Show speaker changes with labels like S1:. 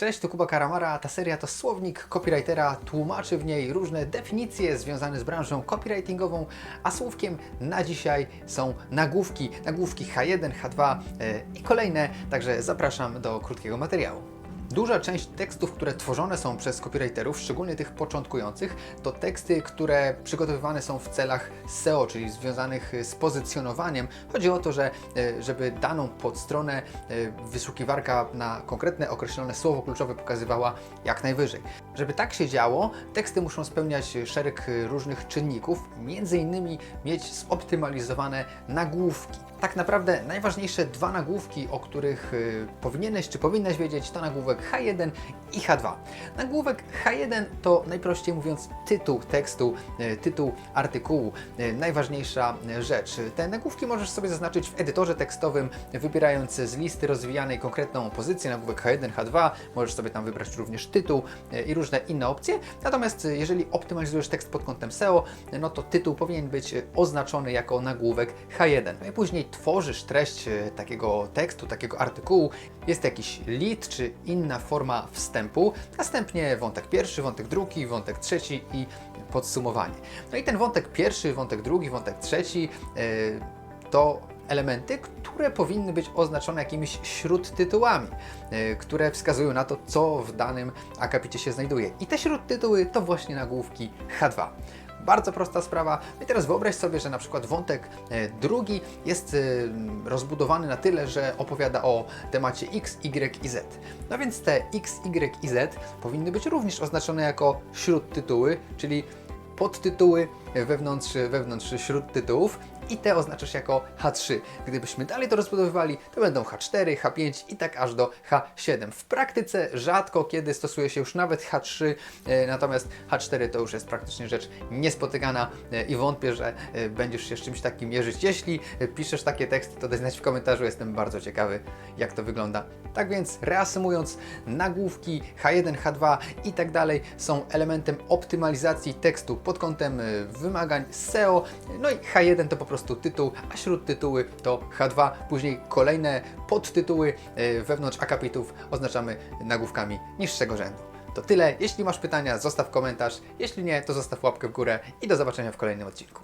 S1: Cześć, to Kuba Karamara. Ta seria to słownik copywritera. Tłumaczy w niej różne definicje związane z branżą copywritingową, a słówkiem na dzisiaj są nagłówki. Nagłówki H1, H2 e, i kolejne, także zapraszam do krótkiego materiału. Duża część tekstów, które tworzone są przez copywriterów, szczególnie tych początkujących, to teksty, które przygotowywane są w celach SEO, czyli związanych z pozycjonowaniem. Chodzi o to, że e, żeby daną podstronę e, wyszukiwarka na konkretne określone słowo kluczowe pokazywała jak najwyżej. Żeby tak się działo, teksty muszą spełniać szereg różnych czynników, między innymi mieć zoptymalizowane nagłówki. Tak naprawdę najważniejsze dwa nagłówki, o których y, powinieneś czy powinnaś wiedzieć, to nagłówek H1 i H2. Nagłówek H1 to najprościej mówiąc tytuł tekstu, y, tytuł artykułu, y, najważniejsza rzecz. Te nagłówki możesz sobie zaznaczyć w edytorze tekstowym, wybierając z listy rozwijanej konkretną pozycję, nagłówek H1, H2, możesz sobie tam wybrać również tytuł i różne inne opcje. Natomiast jeżeli optymalizujesz tekst pod kątem SEO, no to tytuł powinien być oznaczony jako nagłówek H1. No i później tworzysz treść e, takiego tekstu, takiego artykułu, jest jakiś lead czy inna forma wstępu, następnie wątek pierwszy, wątek drugi, wątek trzeci i podsumowanie. No i ten wątek pierwszy, wątek drugi, wątek trzeci e, to elementy, które powinny być oznaczone jakimiś śródtytułami, e, które wskazują na to, co w danym akapicie się znajduje. I te śródtytuły to właśnie nagłówki H2. Bardzo prosta sprawa. I teraz wyobraź sobie, że na przykład wątek e, drugi jest e, rozbudowany na tyle, że opowiada o temacie X, Y i Z. No więc te X, Y i Z powinny być również oznaczone jako śródtytuły, czyli podtytuły wewnątrz, wewnątrz śródtytułów i te oznaczasz jako H3. Gdybyśmy dalej to rozbudowywali, to będą H4, H5 i tak aż do H7. W praktyce rzadko kiedy stosuje się już nawet H3, e, natomiast H4 to już jest praktycznie rzecz niespotykana e, i wątpię, że e, będziesz się z czymś takim mierzyć. Jeśli e, piszesz takie teksty, to daj znać w komentarzu, jestem bardzo ciekawy, jak to wygląda. Tak więc, reasumując, nagłówki H1, H2 i tak dalej są elementem optymalizacji tekstu pod kątem e, wymagań SEO. No i H1 to po prostu tytuł, a śródtytuły to H2. Później kolejne podtytuły e, wewnątrz akapitów oznaczamy nagłówkami niższego rzędu. To tyle. Jeśli masz pytania, zostaw komentarz. Jeśli nie, to zostaw łapkę w górę i do zobaczenia w kolejnym odcinku.